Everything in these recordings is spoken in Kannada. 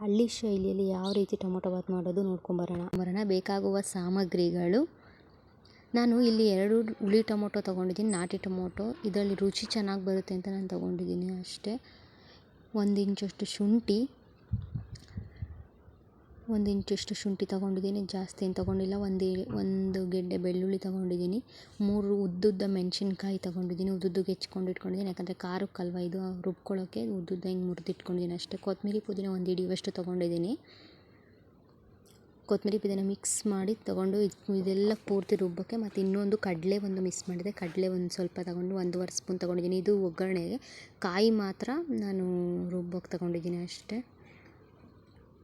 ಹಳ್ಳಿ ಶೈಲಿಯಲ್ಲಿ ಯಾವ ರೀತಿ ಟೊಮೊಟೊ ಬಾತ್ ಮಾಡೋದು ನೋಡ್ಕೊಂಬರೋಣ ಬರೋಣ. ಬೇಕಾಗುವ ಸಾಮಗ್ರಿಗಳು. ನಾನು ಇಲ್ಲಿ ಎರಡು ಹುಳಿ ಟೊಮೊಟೊ ತೊಗೊಂಡಿದ್ದೀನಿ. ನಾಟಿ ಟೊಮೊಟೊ. ಇದರಲ್ಲಿ ರುಚಿ ಚೆನ್ನಾಗಿ ಬರುತ್ತೆ ಅಂತ ನಾನು ತೊಗೊಂಡಿದ್ದೀನಿ ಅಷ್ಟೇ. ಒಂದು ಇಂಚಷ್ಟು ಶುಂಠಿ. ಒಂದು ಇಂಚಷ್ಟು ಶುಂಠಿ ತಗೊಂಡಿದ್ದೀನಿ, ಜಾಸ್ತಿ ಏನು ತಗೊಂಡಿಲ್ಲ, ಒಂದು ಒಂದು ಗೆಡ್ಡೆ ಬೆಳ್ಳುಳ್ಳಿ ತೊಗೊಂಡಿದ್ದೀನಿ, ಮೂರು ಉದ್ದುದ್ದ ಮೆಣಸಿನ್ಕಾಯಿ ತಗೊಂಡಿದ್ದೀನಿ ಉದ್ದುದ್ದಕ್ಕೆ ಹೆಚ್ಕೊಂಡು ಇಟ್ಕೊಂಡಿದ್ದೀನಿ, ಯಾಕಂದರೆ ಖಾರಕ್ಕಲ್ವ ಇದು ರುಬ್ಕೊಳ್ಳೋಕ್ಕೆ ಉದ್ದುದ್ದ ಹಿಂಗೆ ಮುರಿದಿಟ್ಕೊಂಡಿದ್ದೀನಿ ಅಷ್ಟೇ. ಕೊತ್ತಂಬರಿ ಪುದೀನ ಒಂದು ಹಿಡಿಯುವಷ್ಟು ತೊಗೊಂಡಿದ್ದೀನಿ. ಕೊತ್ತಂಬರಿ ಪುದೀನ ಮಿಕ್ಸ್ ಮಾಡಿ ತೊಗೊಂಡು ಇದೆಲ್ಲ ಪೂರ್ತಿ ರುಬ್ಬಕ್ಕೆ ಮತ್ತು ಇನ್ನೊಂದು ಕಡಲೆ ಒಂದು ಮಿಸ್ ಮಾಡಿದೆ. ಕಡಲೆ ಒಂದು ಸ್ವಲ್ಪ ತೊಗೊಂಡು ಒಂದೂವರೆ ಸ್ಪೂನ್ ತೊಗೊಂಡಿದ್ದೀನಿ. ಇದು ಒಗ್ಗರಣೆಗೆ. ಕಾಯಿ ಮಾತ್ರ ನಾನು ರುಬ್ಬೋಕ್ಕೆ ತೊಗೊಂಡಿದ್ದೀನಿ ಅಷ್ಟೇ.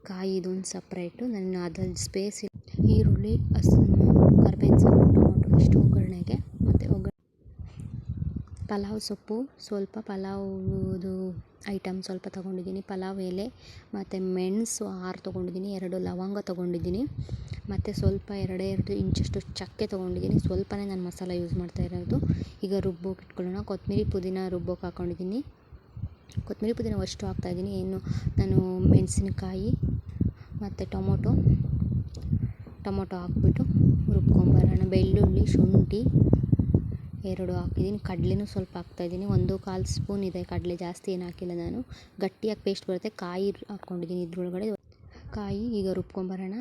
ಕಾಯಿ ಇದೊಂದು ಸಪ್ರೇಟು ನನ್ನ ಅದ್ರಲ್ಲಿ ಸ್ಪೇಸ್ ಈರುಳ್ಳಿ ಹಸ್ ಕರ್ಬೇವಿನ ಸೊಪ್ಪು ಟೊಮೊಟೊ ಇಷ್ಟು ಒಗ್ಗರಣೆಗೆ, ಮತ್ತು ಒಗ್ಗ ಪಲಾವ್ ಸೊಪ್ಪು, ಸ್ವಲ್ಪ ಪಲಾವ್ದು ಐಟಮ್ ಸ್ವಲ್ಪ ತೊಗೊಂಡಿದ್ದೀನಿ, ಪಲಾವ್ ಎಲೆ, ಮತ್ತು ಮೆಣಸು ಆರು ತೊಗೊಂಡಿದ್ದೀನಿ, ಎರಡು ಲವಂಗ ತೊಗೊಂಡಿದ್ದೀನಿ, ಮತ್ತು ಸ್ವಲ್ಪ ಎರಡೇ ಎರಡು ಇಂಚಷ್ಟು ಚಕ್ಕೆ ತೊಗೊಂಡಿದ್ದೀನಿ, ಸ್ವಲ್ಪನೇ ನಾನು ಮಸಾಲ ಯೂಸ್ ಮಾಡ್ತಾ ಇರೋದು. ಈಗ ರುಬ್ಬೋಕೆ ಇಟ್ಕೊಳ್ಳೋಣ ಕೊತ್ತಂಬರಿ ಪುದೀನ ರುಬ್ಬೋಕೆ ಹಾಕ್ಕೊಂಡಿದ್ದೀನಿ ಕೊತ್ತಂಬರಿ ಪುದೀನ ಅಷ್ಟು ಹಾಕ್ತಾಯಿದ್ದೀನಿ ಏನು ನಾನು ಮೆಣಸಿನಕಾಯಿ ಮತ್ತು ಟೊಮೊಟೊ. ಟೊಮೊಟೊ ಹಾಕ್ಬಿಟ್ಟು ರುಬ್ಕೊಂಬರೋಣ. ಬೆಳ್ಳುಳ್ಳಿ, ಶುಂಠಿ ಎರಡು ಹಾಕಿದ್ದೀನಿ. ಕಡಲೆನೂ ಸ್ವಲ್ಪ ಹಾಕ್ತಾಯಿದ್ದೀನಿ ಒಂದು ಕಾಲು ಸ್ಪೂನ್ ಇದೆ. ಕಡಲೆ ಜಾಸ್ತಿ ಏನು ಹಾಕಿಲ್ಲ ನಾನು. ಗಟ್ಟಿಯಾಗಿ ಪೇಸ್ಟ್ ಬರುತ್ತೆ. ಕಾಯಿ ಹಾಕ್ಕೊಂಡಿದ್ದೀನಿ ಇದ್ರೊಳಗಡೆ. ಕಾಯಿ ಈಗ ರುಬ್ಕೊಂಬರೋಣ.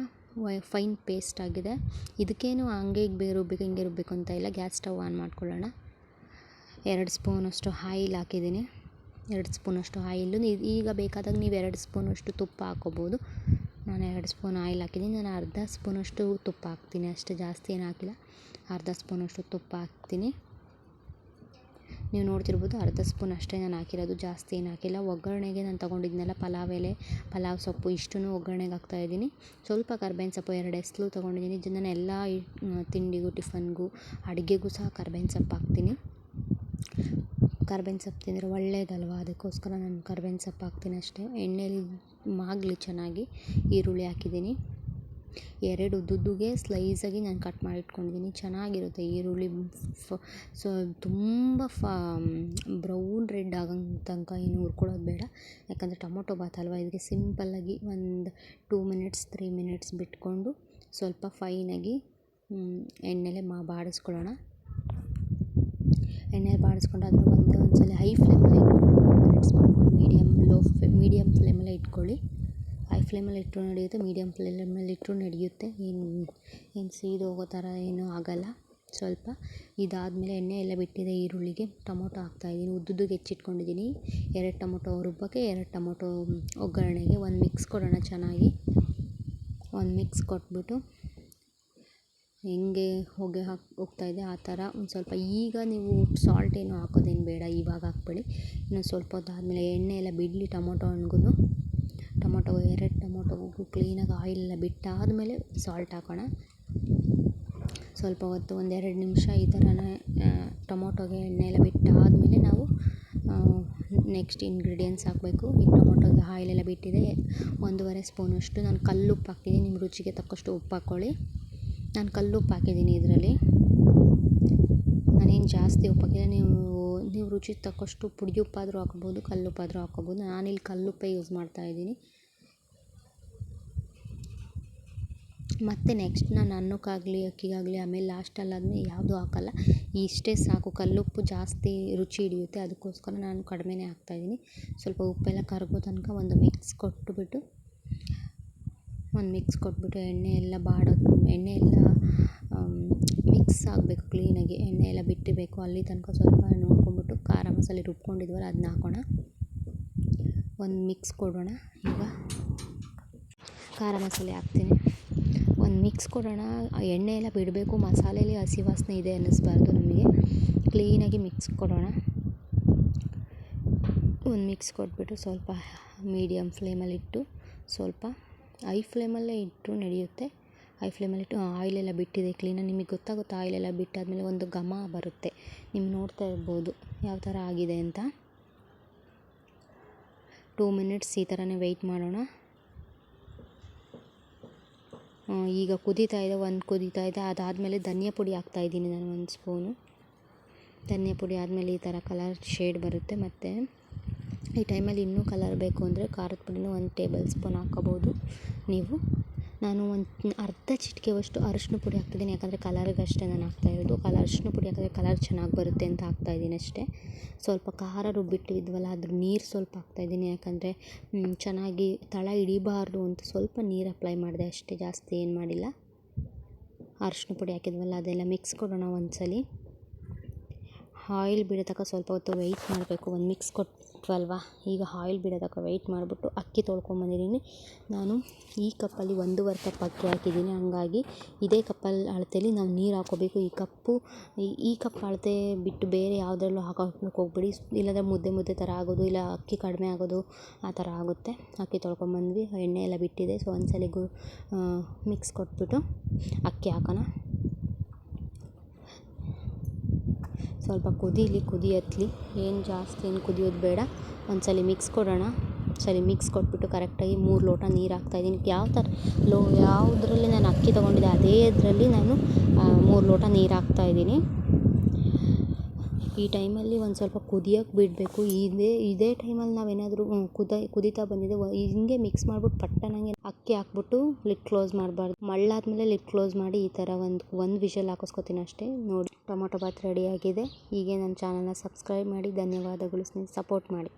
ಫೈನ್ ಪೇಸ್ಟ್ ಆಗಿದೆ. ಇದಕ್ಕೇನು ಹಂಗೆ ಈಗ ಬೇರೆ ರುಬ್ಬೇಕು, ಹಿಂಗೆ ರುಬ್ಬೇಕು ಅಂತ ಇಲ್ಲ. ಗ್ಯಾಸ್ ಸ್ಟವ್ ಆನ್ ಮಾಡ್ಕೊಳ್ಳೋಣ. ಎರಡು ಸ್ಪೂನಷ್ಟು ಆಯಿಲ್ ಹಾಕಿದ್ದೀನಿ. ಎರಡು ಸ್ಪೂನಷ್ಟು ಆಯಿಲು. ಈಗ ಬೇಕಾದಾಗ ನೀವು ಎರಡು ಸ್ಪೂನಷ್ಟು ತುಪ್ಪ ಹಾಕ್ಕೋಬೋದು. ನಾನು ಎರಡು ಸ್ಪೂನ್ ಆಯಿಲ್ ಹಾಕಿದ್ದೀನಿ. ನಾನು ಅರ್ಧ ಸ್ಪೂನಷ್ಟು ತುಪ್ಪ ಹಾಕ್ತೀನಿ. ಅಷ್ಟು ಜಾಸ್ತಿ ಏನು ಹಾಕಿಲ್ಲ. ಅರ್ಧ ಸ್ಪೂನಷ್ಟು ತುಪ್ಪ ಹಾಕ್ತೀನಿ. ನೀವು ನೋಡ್ತಿರ್ಬೋದು ಅರ್ಧ ಸ್ಪೂನ್ ಅಷ್ಟೇ ನಾನು ಹಾಕಿರೋದು. ಜಾಸ್ತಿ ಏನು ಹಾಕಿಲ್ಲ. ಒಗ್ಗರಣೆಗೆ ನಾನು ತೊಗೊಂಡಿದ್ನಲ್ಲ ಪಲಾವ್ ಎಲೆ, ಪಲಾವ್ ಸೊಪ್ಪು ಇಷ್ಟು ಒಗ್ಗರಣೆಗೆ ಹಾಕ್ತಾಯಿದ್ದೀನಿ ಸ್ವಲ್ಪ ಕರ್ಬೇವಿನ ಸೊಪ್ಪು, ಎರಡು ಎಸ್ಲು ತೊಗೊಂಡಿದ್ದೀನಿ. ನಾನು ಎಲ್ಲ ತಿಂಡಿಗೂ, ಟಿಫನ್ಗೂ, ಅಡುಗೆಗೂ ಸಹ ಕರ್ಬೇವಿನ ಸೊಪ್ಪು ಹಾಕ್ತೀನಿ. ಕರ್ಬೇವಿನ ಸೊಪ್ಪು ತಿಂದರೆ ಒಳ್ಳೆಯದಲ್ವ ಅದಕ್ಕೋಸ್ಕರ ನಾನು ಕರ್ಬೇವಿನ ಸೊಪ್ಪು ಹಾಕ್ತೀನಿ ಅಷ್ಟೇ. ಎಣ್ಣೆಲಿ ಮಾಗಲಿ ಚೆನ್ನಾಗಿ ಈರುಳ್ಳಿ ಹಾಕಿದ್ದೀನಿ. ಎರಡು ದುಡ್ಡುಗೆ ಸ್ಲೈಸಾಗಿ ನಾನು ಕಟ್ ಮಾಡಿಟ್ಕೊಂಡಿದ್ದೀನಿ. ಚೆನ್ನಾಗಿರುತ್ತೆ ಈರುಳ್ಳಿ. ಫ, ಸೊ, ತುಂಬ ಫ ಬ್ರೌನ್ ರೆಡ್ ಆಗೋ ತನಕ ಏನು ಹುರ್ಕೊಳ್ಳೋದು ಬೇಡ. ಯಾಕಂದರೆ ಟೊಮೊಟೊ ಬಾತ್ ಅಲ್ವ ಇದಕ್ಕೆ ಸಿಂಪಲ್ಲಾಗಿ ಒಂದು ಟೂ ಮಿನಿಟ್ಸ್ ತ್ರೀ ಮಿನಿಟ್ಸ್ ಬಿಟ್ಕೊಂಡು ಸ್ವಲ್ಪ ಫೈನಾಗಿ ಎಣ್ಣೆಲೆ ಮಾ, ಬಾಡಿಸ್ಕೊಳ್ಳೋಣ. ಎಣ್ಣೆಲಿ ಬಾಡಿಸ್ಕೊಂಡು ಅದ್ರ ಒಂದು ಒಂದ್ಸಲ ಹೈ ಫ್ಲೇಮಲ್ಲೇ ಇಟ್ಕೊಂಡು ಮೀಡಿಯಮ್ ಲೋ ಮೀಡಿಯಮ್ ಫ್ಲೇಮಲ್ಲೇ ಇಟ್ಕೊಳ್ಳಿ. ಹೈ ಫ್ಲೇಮಲ್ಲಿ ಇಟ್ಟರೂ ನಡೆಯುತ್ತೆ ಮೀಡಿಯಮ್ ಫ್ಲೇಮಲ್ಲಿ ಇಟ್ಟರು ನಡೆಯುತ್ತೆ. ಏನು ಏನು ಸೀದು ಹೋಗೋ ಥರ ಏನೂ ಆಗೋಲ್ಲ. ಸ್ವಲ್ಪ ಇದಾದಮೇಲೆ ಎಣ್ಣೆ ಎಲ್ಲ ಬಿಟ್ಟಿದೆ ಈರುಳ್ಳಿಗೆ. ಟೊಮೊಟೊ ಹಾಕ್ತಾಯಿದ್ದೀನಿ ಉದ್ದುದ್ದಕ್ಕೆ ಹೆಚ್ಚಿಟ್ಕೊಂಡಿದ್ದೀನಿ. ಎರಡು ಟೊಮೊಟೊ ರುಬ್ಬಕ್ಕೆ, ಎರಡು ಟೊಮೊಟೊ ಒಗ್ಗರಣೆಗೆ. ಒಂದು ಮಿಕ್ಸ್ ಕೊಡೋಣ ಚೆನ್ನಾಗಿ. ಒಂದು ಮಿಕ್ಸ್ ಕೊಟ್ಬಿಟ್ಟು ಹೆಂಗೆ ಹೊಗೆ ಹಾಕಿ ಹೋಗ್ತಾಯಿದೆ ಆ ಥರ. ಒಂದು ಸ್ವಲ್ಪ ಈಗ ನೀವು ಸಾಲ್ಟ್ ಏನು ಹಾಕೋದೇನು ಬೇಡ, ಇವಾಗ ಹಾಕ್ಬೇಡಿ. ಇನ್ನೊಂದು ಸ್ವಲ್ಪ ಹೊತ್ತು ಆದಮೇಲೆ ಎಣ್ಣೆ ಎಲ್ಲ ಬಿಡಲಿ ಟೊಮೊಟೊ ಹಣ್ಗೂ ಟೊಮೊಟೊ, ಎರಡು ಟೊಮೊಟೊಗೂ ಕ್ಲೀನಾಗಿ ಆಯಿಲೆಲ್ಲ ಬಿಟ್ಟಾದಮೇಲೆ ಸಾಲ್ಟ್ ಹಾಕೋಣ. ಸ್ವಲ್ಪ ಹೊತ್ತು ಒಂದೆರಡು ನಿಮಿಷ ಈ ಥರನೇ ಟೊಮೊಟೊಗೆ ಎಣ್ಣೆ ಎಲ್ಲ ಬಿಟ್ಟಾದಮೇಲೆ ನಾವು ನೆಕ್ಸ್ಟ್ ಇಂಗ್ರೀಡಿಯೆಂಟ್ಸ್ ಹಾಕಬೇಕು. ಈಗ ಟೊಮೊಟೊಗೆ ಆಯಿಲೆಲ್ಲ ಬಿಟ್ಟಿದೆ. ಒಂದೂವರೆ ಸ್ಪೂನಷ್ಟು ನಾನು ಕಲ್ಲುಪ್ಪು ಹಾಕ್ತೀನಿ. ನಿಮ್ಮ ರುಚಿಗೆ ತಕ್ಕಷ್ಟು ಉಪ್ಪು ಹಾಕ್ಕೊಳ್ಳಿ. ನಾನು ಕಲ್ಲುಪ್ಪು ಹಾಕಿದ್ದೀನಿ ಇದರಲ್ಲಿ. ನಾನೇನು ಜಾಸ್ತಿ ಉಪ್ಪು ಹಾಕಿಲ್ಲ, ನೀವು ನೀವು ರುಚಿ ತಕ್ಕಷ್ಟು ಪುಡಿ ಉಪ್ಪಾದರೂ ಹಾಕ್ಬೋದು ಕಲ್ಲುಪ್ಪಾದರೂ ಹಾಕ್ಕೋಬೋದು ನಾನಿಲ್ಲಿ ಕಲ್ಲುಪ್ಪೇ ಯೂಸ್ ಮಾಡ್ತಾಯಿದ್ದೀನಿ ಮತ್ತು ನೆಕ್ಸ್ಟ್ ನಾನು ಅನ್ನಕ್ಕಾಗಲಿ, ಅಕ್ಕಿಗಾಗಲಿ, ಆಮೇಲೆ ಲಾಸ್ಟಲ್ಲಾದ್ಮೇಲೆ ಯಾವುದೂ ಹಾಕಲ್ಲ. ಇಷ್ಟೇ ಸಾಕು. ಕಲ್ಲುಪ್ಪು ಜಾಸ್ತಿ ರುಚಿ ಹಿಡಿಯುತ್ತೆ, ಅದಕ್ಕೋಸ್ಕರ ನಾನು ಕಡಿಮೆನೇ ಹಾಕ್ತಾಯಿದ್ದೀನಿ ಸ್ವಲ್ಪ ಉಪ್ಪೆಲ್ಲ ಕರಗೋ ತನಕ ಒಂದು ಮಿಕ್ಸ್ ಕೊಟ್ಟುಬಿಟ್ಟು ಒಂದು ಮಿಕ್ಸ್ ಕೊಟ್ಬಿಟ್ಟು ಎಣ್ಣೆ ಎಲ್ಲ ಬಾಡೋ, ಎಣ್ಣೆ ಎಲ್ಲ ಮಿಕ್ಸ್ ಆಗಬೇಕು ಕ್ಲೀನಾಗಿ. ಎಣ್ಣೆ ಎಲ್ಲ ಬಿಟ್ಟಿರಬೇಕು ಅಲ್ಲಿ ತನಕ ಸ್ವಲ್ಪ ನೋಡ್ಕೊಂಬಿಟ್ಟು ಖಾರ ಮಸಾಲೆ ರುಬ್ಕೊಂಡಿದ್ವಲ್ಲ ಅದನ್ನ ಹಾಕೋಣ. ಒಂದು ಮಿಕ್ಸ್ ಕೊಡೋಣ. ಈಗ ಖಾರ ಮಸಾಲೆ ಹಾಕ್ತೀನಿ. ಒಂದು ಮಿಕ್ಸ್ ಕೊಡೋಣ. ಎಣ್ಣೆ ಎಲ್ಲ ಬಿಡಬೇಕು. ಮಸಾಲೆಯಲ್ಲಿ ಹಸಿ ವಾಸನೆ ಇದೆ ಅನ್ನಿಸ್ಬಾರ್ದು ನಮಗೆ. ಕ್ಲೀನಾಗಿ ಮಿಕ್ಸ್ ಕೊಡೋಣ. ಒಂದು ಮಿಕ್ಸ್ ಕೊಟ್ಬಿಟ್ಟು ಸ್ವಲ್ಪ ಮೀಡಿಯಮ್ ಫ್ಲೇಮಲ್ಲಿಟ್ಟು ಸ್ವಲ್ಪ ಐ ಫ್ಲೇಮಲ್ಲೇ ಇಟ್ಟರೂ ನಡೆಯುತ್ತೆ. ಐ ಫ್ಲೇಮಲ್ಲಿಟ್ಟು ಆಯಿಲೆಲ್ಲ ಬಿಟ್ಟಿದೆ. ಕ್ಲೀನಾಗಿ ನಿಮಗೆ ಗೊತ್ತಾಗುತ್ತೆ ಆಯಿಲೆಲ್ಲ ಬಿಟ್ಟಾದಮೇಲೆ ಒಂದು ಘಮ ಬರುತ್ತೆ. ನೀವು ನೋಡ್ತಾ ಇರ್ಬೋದು ಯಾವ ಥರ ಆಗಿದೆ ಅಂತ. ಟೂ ಮಿನಿಟ್ಸ್ ಈ ಥರನೇ ವೆಯ್ಟ್ ಮಾಡೋಣ. ಈಗ ಕುದೀತಾ ಇದೆ, ಒಂದು ಕುದೀತಾ ಇದೆ. ಅದಾದಮೇಲೆ ಧನಿಯಾ ಪುಡಿ ಹಾಕ್ತಾಯಿದ್ದೀನಿ ನಾನು ಒಂದು ಸ್ಪೂನು. ಧನಿಯಾ ಪುಡಿ ಆದಮೇಲೆ ಈ ಥರ ಕಲರ್ ಶೇಡ್ ಬರುತ್ತೆ. ಮತ್ತು ಈ ಟೈಮಲ್ಲಿ ಇನ್ನೂ ಕಲರ್ ಬೇಕು ಅಂದರೆ ಖಾರದ ಪುಡಿನೂ ಒಂದು ಟೇಬಲ್ ಸ್ಪೂನ್ ಹಾಕ್ಕೋಬೋದು ನೀವು. ನಾನು ಒಂದು ಅರ್ಧ ಚಿಟಿಕೆಯಷ್ಟು ಅರಶಿನ ಪುಡಿ ಹಾಕ್ತಿದ್ದೀನಿ, ಯಾಕಂದರೆ ಕಲರಿಗಷ್ಟೇ ನಾನು ಹಾಕ್ತಾಯಿರೋದು ಕಲರ್ ಅರಶಿನ ಪುಡಿ ಹಾಕಿದ್ರೆ ಕಲರ್ ಚೆನ್ನಾಗಿ ಬರುತ್ತೆ ಅಂತ ಹಾಕ್ತಾಯಿದ್ದೀನಿ ಅಷ್ಟೇ. ಸ್ವಲ್ಪ ಖಾರ ರುಬ್ಬಿಟ್ಟಿದ್ವಲ್ಲ ಅದ್ರ ನೀರು ಸ್ವಲ್ಪ ಹಾಕ್ತಾಯಿದ್ದೀನಿ ಯಾಕಂದರೆ ಚೆನ್ನಾಗಿ ತಳ ಹಿಡಿಬಾರ್ದು ಅಂತ ಸ್ವಲ್ಪ ನೀರು ಅಪ್ಲೈ ಮಾಡಿದೆ ಅಷ್ಟೇ, ಜಾಸ್ತಿ ಏನು ಮಾಡಿಲ್ಲ. ಅರಶಿನ ಪುಡಿ ಹಾಕಿದ್ವಲ್ಲ, ಅದೆಲ್ಲ ಮಿಕ್ಸ್ ಕೊಡೋಣ ಒಂದ್ಸಲಿ. ಆಯಿಲ್ ಬಿಡೋ ಸ್ವಲ್ಪ ಹೊತ್ತು ವೆಯ್ಟ್ ಮಾಡಬೇಕು. ಒಂದು ಮಿಕ್ಸ್ ಕೊಟ್ವಲ್ವ? ಈಗ ಆಯಿಲ್ ಬಿಡೋ ವೆಯ್ಟ್ ಮಾಡಿಬಿಟ್ಟು ಅಕ್ಕಿ ತೊಳ್ಕೊಂಬಂದಿದ್ದೀನಿ ನಾನು ಈ ಕಪ್ಪಲ್ಲಿ ಒಂದೂವರೆ ಕಪ್ ಅಕ್ಕಿ ಹಾಕಿದ್ದೀನಿ. ಹಂಗಾಗಿ ಇದೇ ಕಪ್ಪಲ್ಲಿ ಅಳತೆಯಲ್ಲಿ ನಾವು ನೀರು ಹಾಕೋಬೇಕು. ಈ ಕಪ್ಪು, ಈ ಕಪ್ ಅಳತೆ ಬಿಟ್ಟು ಬೇರೆ ಯಾವುದ್ರಲ್ಲೂ ಹಾಕೋಕ್ಕೆ ಹೋಗ್ಬೇಡಿ. ಇಲ್ಲಾಂದರೆ ಮುದ್ದೆ ಮುದ್ದೆ ಥರ ಆಗೋದು, ಇಲ್ಲ ಅಕ್ಕಿ ಕಡಿಮೆ ಆಗೋದು, ಆ ಥರ ಆಗುತ್ತೆ. ಅಕ್ಕಿ ತೊಳ್ಕೊಂಬಂದ್ವಿ ಎಣ್ಣೆ ಎಲ್ಲ ಬಿಟ್ಟಿದೆ. ಸೊ ಒಂದು ಮಿಕ್ಸ್ ಕೊಟ್ಬಿಟ್ಟು ಅಕ್ಕಿ ಹಾಕೋಣ. ಸ್ವಲ್ಪ ಕುದೀಲಿ ಕುದಿಯತ್ಲಿ ಏನು ಜಾಸ್ತಿ ಏನು ಕುದಿಯೋದು ಬೇಡ. ಒಂದ್ಸಲಿ ಮಿಕ್ಸ್ ಕೊಡೋಣ. ಸರಿ ಮಿಕ್ಸ್ ಕೊಟ್ಬಿಟ್ಟು ಕರೆಕ್ಟಾಗಿ ಮೂರು ಲೋಟ ನೀರು ಹಾಕ್ತಾಯಿದ್ದೀನಿ ಯಾವ ಥರ ಲೋ, ಯಾವುದ್ರಲ್ಲಿ ನಾನು ಅಕ್ಕಿ ತೊಗೊಂಡಿದ್ದೆ, ಅದೇ ಇದರಲ್ಲಿ ನಾನು ಮೂರು ಲೋಟ ನೀರು ಹಾಕ್ತಾಯಿದ್ದೀನಿ ಈ ಟೈಮಲ್ಲಿ ಒಂದು ಸ್ವಲ್ಪ ಕುದಿಯೋಕ್ಕೆ ಬಿಡಬೇಕು. ಇದೇ ಇದೇ ಟೈಮಲ್ಲಿ ನಾವೇನಾದರೂ ಕುದ, ಕುದೀತಾ ಬಂದಿದೆ ಹಿಂಗೆ ಮಿಕ್ಸ್ ಮಾಡ್ಬಿಟ್ಟು ಪಟ್ಟನಂಗೆ ಅಕ್ಕಿ ಹಾಕ್ಬಿಟ್ಟು ಲಿಡ್ ಕ್ಲೋಸ್ ಮಾಡಬಾರ್ದು. ಮಳ್ಳಾದ್ಮೇಲೆ ಲಿಡ್ ಕ್ಲೋಸ್ ಮಾಡಿ ಈ ಥರ ಒಂದು ಒಂದು ವಿಷಲ್ ಹಾಕಿಸ್ಕೊತೀನಿ ಅಷ್ಟೇ. ನೋಡಿ, ಟೊಮೊಟೊ ಬಾತ್ ರೆಡಿಯಾಗಿದೆ ಹೀಗೆ ನನ್ನ ಚಾನಲ್ನ ಸಬ್ಸ್ಕ್ರೈಬ್ ಮಾಡಿ, ಧನ್ಯವಾದಗಳು ಸ್ನೇಹಿತರೆ ಸಪೋರ್ಟ್ ಮಾಡಿ.